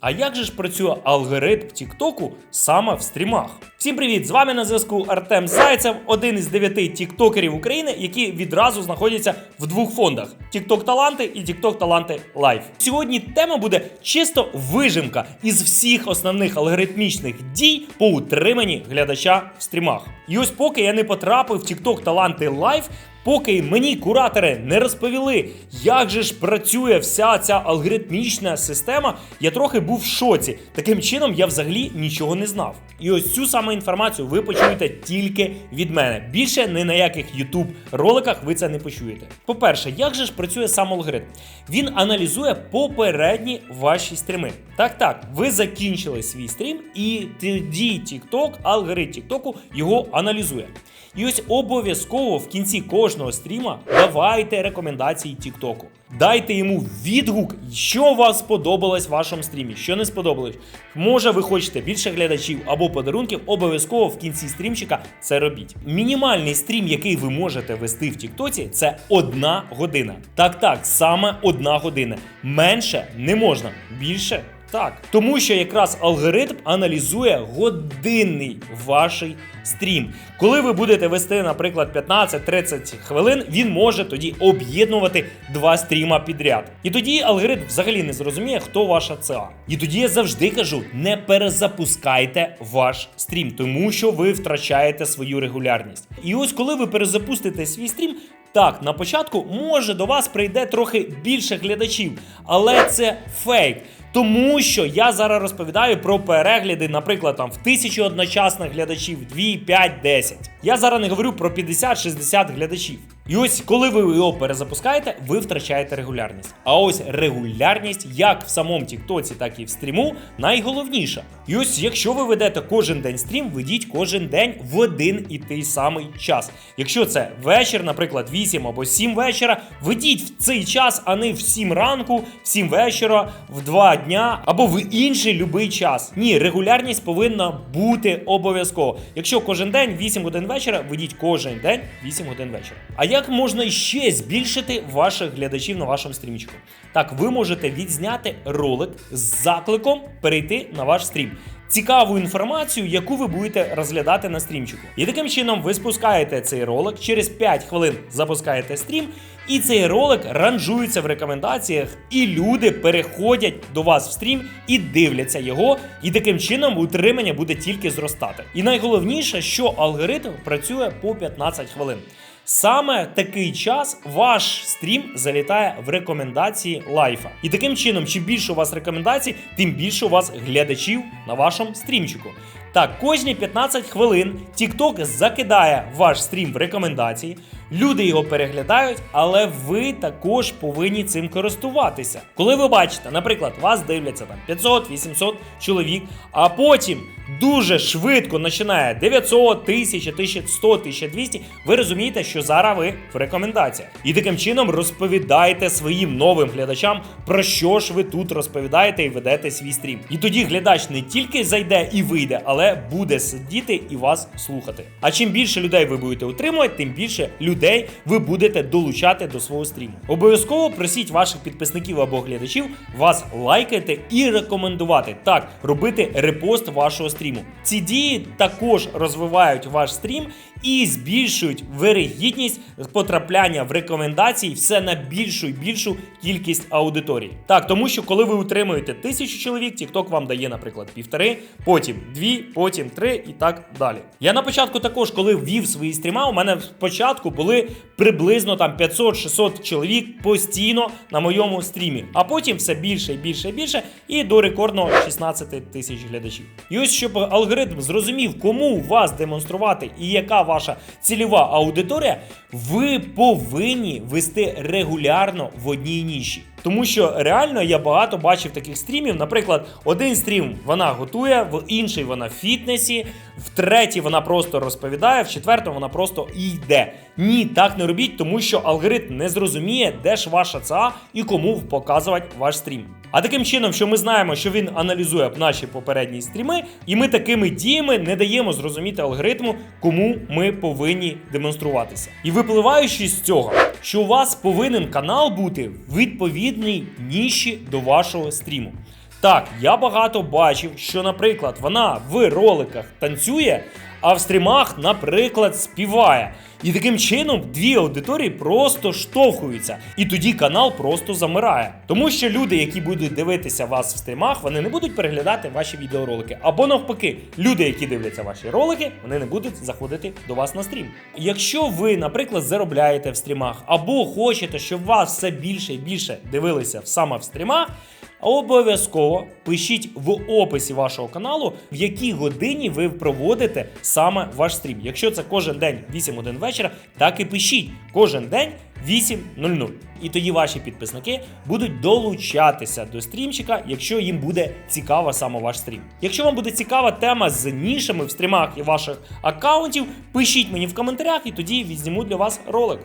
А як же ж працює алгоритм Тіктоку саме в стрімах? Всім привіт! З вами на зв'язку Артем Зайцев, один із дев'яти тіктокерів України, які відразу знаходяться в двох фондах: TikTok Таланти і TikTok Таланти Лайф. Сьогодні тема буде чисто вижимка із всіх основних алгоритмічних дій по утриманні глядача в стрімах. І ось поки я не потрапив в TikTok Таланти Лайф, Поки мені куратори не розповіли, як же ж працює вся ця алгоритмічна система, я трохи був в шоці. Таким чином я взагалі нічого не знав. І ось цю саме інформацію ви почуєте тільки від мене. Більше ні на яких YouTube роликах ви це не почуєте. По-перше, як же ж працює сам алгоритм? Він аналізує попередні ваші стріми. Так, так, ви закінчили свій стрім, і тоді TikTok, алгоритм TikTok його аналізує. І ось обов'язково в кінці кожного стріма давайте рекомендації Тіктоку. Дайте йому відгук, що вас сподобалось в вашому стрімі, що не сподобалось. Може, ви хочете більше глядачів або подарунків, обов'язково в кінці стрімчика це робіть. Мінімальний стрім, який ви можете вести в Тіктоці, це одна година. Так, так, саме одна година. Менше не можна, більше. Так, тому що якраз алгоритм аналізує годинний ваш стрім. Коли ви будете вести, наприклад, 15-30 хвилин, він може тоді об'єднувати два стріма підряд. І тоді алгоритм взагалі не зрозуміє, хто ваша ЦА. І тоді я завжди кажу: не перезапускайте ваш стрім, тому що ви втрачаєте свою регулярність. І ось коли ви перезапустите свій стрім. Так, на початку може до вас прийде трохи більше глядачів, але це фейк. Тому що я зараз розповідаю про перегляди, наприклад, там в тисячу одночасних глядачів, 2, 5, 10. Я зараз не говорю про 50-60 глядачів. І ось, коли ви його перезапускаєте, ви втрачаєте регулярність. А ось регулярність, як в самому Тіктоці, так і в стріму, найголовніша. І ось, якщо ви ведете кожен день стрім, ведіть кожен день в один і той самий час. Якщо це вечір, наприклад, 8 або 7 вечора, ведіть в цей час, а не в 7 ранку, в 7 вечора, в 2 дня або в інший любий час. Ні, регулярність повинна бути обов'язково. Якщо кожен день 8 годин вечора, ведіть кожен день 8 годин вечора. А як можна ще збільшити ваших глядачів на вашому стрімчику? Так, ви можете відзняти ролик з закликом перейти на ваш стрім. Цікаву інформацію, яку ви будете розглядати на стрімчику. І таким чином ви спускаєте цей ролик, через 5 хвилин запускаєте стрім, і цей ролик ранжується в рекомендаціях, і люди переходять до вас в стрім і дивляться його. І таким чином утримання буде тільки зростати. І найголовніше, що алгоритм працює по 15 хвилин. Саме такий час ваш стрім залітає в рекомендації лайфа. І таким чином, чим більше у вас рекомендацій, тим більше у вас глядачів на вашому стрімчику. Так, кожні 15 хвилин TikTok закидає ваш стрім в рекомендації. Люди його переглядають, але ви також повинні цим користуватися. Коли ви бачите, наприклад, вас дивляться там 500-800 чоловік, а потім дуже швидко починає 900, 1000, 1100, 1200, ви розумієте, що зараз ви в рекомендаціях. І таким чином розповідаєте своїм новим глядачам, про що ж ви тут розповідаєте і ведете свій стрім. І тоді глядач не тільки зайде і вийде, але буде сидіти і вас слухати. А чим більше людей ви будете утримувати, тим більше людей ви будете долучати до свого стріму. Обов'язково просіть ваших підписників або глядачів вас лайкати і рекомендувати. Так, робити репост вашого стріму. Ці дії також розвивають ваш стрім і збільшують вирогідність потрапляння в рекомендації все на більшу і більшу кількість аудиторії. Так, тому що коли ви утримуєте тисячу чоловік, TikTok вам дає, наприклад, півтори, потім дві, потім три і так далі. Я на початку також, коли ввів свої стріма, у мене спочатку були приблизно там 500-600 чоловік постійно на моєму стрімі, а потім все більше і більше і більше, і до рекордного 16 тисяч глядачів. І ось щоб алгоритм зрозумів, кому вас демонструвати і яка ваша цільова аудиторія, ви повинні вести регулярно в одній ніші. Тому що реально я багато бачив таких стрімів. Наприклад, один стрім вона готує, в інший вона в фітнесі, в третій вона просто розповідає, в четвертому вона просто йде. Ні, так не робіть, тому що алгоритм не зрозуміє, де ж ваша ЦА і кому показувати ваш стрім. А таким чином, що ми знаємо, що він аналізує наші попередні стріми, і ми такими діями не даємо зрозуміти алгоритму, кому ми повинні демонструватися. І випливаючи з цього, що у вас повинен канал бути відповідний ніші до вашого стріму. Так, я багато бачив, що, наприклад, вона в роликах танцює, а в стрімах, наприклад, співає. І таким чином дві аудиторії просто штовхуються, і тоді канал просто замирає. Тому що люди, які будуть дивитися вас в стрімах, вони не будуть переглядати ваші відеоролики. Або навпаки, люди, які дивляться ваші ролики, вони не будуть заходити до вас на стрім. Якщо ви, наприклад, заробляєте в стрімах, або хочете, щоб вас все більше і більше дивилися саме в стрімах. Обов'язково пишіть в описі вашого каналу, в якій годині ви проводите саме ваш стрім. Якщо це кожен день 8 годин вечора, так і пишіть кожен день 8.00. І тоді ваші підписники будуть долучатися до стрімчика, якщо їм буде цікава саме ваш стрім. Якщо вам буде цікава тема з нішами в стрімах і ваших аккаунтів, пишіть мені в коментарях, і тоді відзніму для вас ролик.